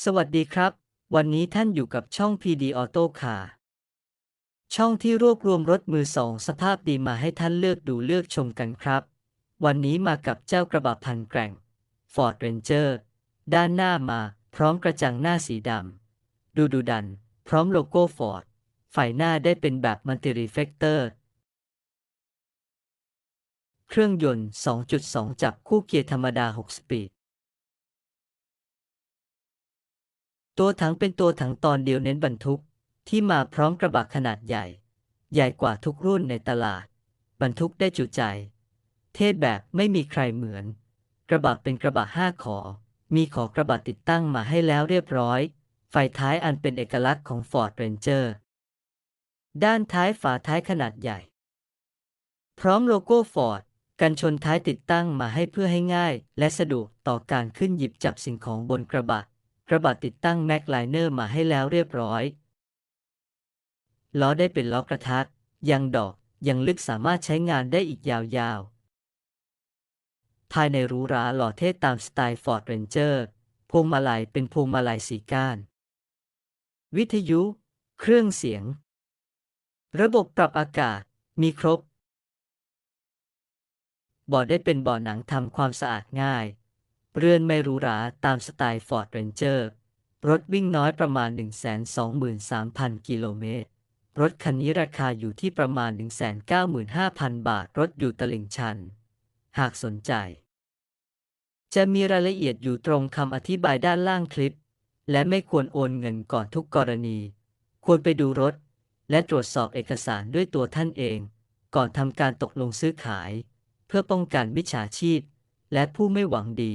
สวัสดีครับ วันนี้ท่านอยู่กับช่อง PD Auto Car ช่องที่รวบรวมรถมือสองสภาพดีมาให้ท่านเลือกดูเลือกชมกันครับ วันนี้มากับเจ้ากระบะพันแกร่ง Ford Ranger ด้านหน้ามาพร้อมกระจังหน้าสีดำดูดูดัน พร้อมโลโก้ Ford ไฟหน้าได้เป็นแบบ Multi Reflector เครื่องยนต์ 2.2 จับคู่เกียร์ธรรมดา 6 สปีด ตัวถังเป็นตัวถังตอนเดียวเน้นบรรทุก ที่มาพร้อมกระบะขนาดใหญ่ ใหญ่กว่าทุกรุ่นในตลาด บรรทุกได้จุใจ เทศแบบไม่มีใครเหมือน กระบะเป็นกระบะห้าขอ มีขอกระบะติดตั้งมาให้แล้วเรียบร้อย ไฟท้ายอันเป็นเอกลักษณ์ของ Ford Ranger ด้านท้ายฝาท้ายขนาดใหญ่ พร้อมโลโก้ Ford กันชนท้ายติดตั้งมาให้เพื่อให้ง่าย และสะดวกต่อการขึ้นหยิบจับสิ่งของบนกระบะ กระบะติดตั้งแม็กไลเนอร์มาให้แล้วเรียบร้อย ล้อได้เป็นล้อกระทัดยังดอกยังลึกสามารถใช้งานได้อีกยาวๆ ภายในหรูหราหล่อเท่ตามสไตล์ Ford Ranger พวงมาลัยเป็นพวงมาลัยสีก้าน วิทยุ เครื่องเสียง ระบบปรับอากาศมีครบเบาะได้เป็นเบาะหนังทำความสะอาดง่าย เรือนไม่หรูหราตามสไตล์ Ford Ranger รถวิ่งน้อยประมาณ 123,000 กิโลเมตร รถคันนี้ราคาอยู่ที่ประมาณ 195,000 บาท รถอยู่ตลิ่งชัน หากสนใจ จะมีรายละเอียดอยู่ตรงคำอธิบายด้านล่างคลิป และไม่ควรโอนเงินก่อนทุกกรณี ควรไปดูรถ และตรวจสอบเอกสารด้วยตัวท่านเอง ก่อนทำการตกลงซื้อขาย เพื่อป้องกันมิจฉาชีพ และผู้ไม่หวังดี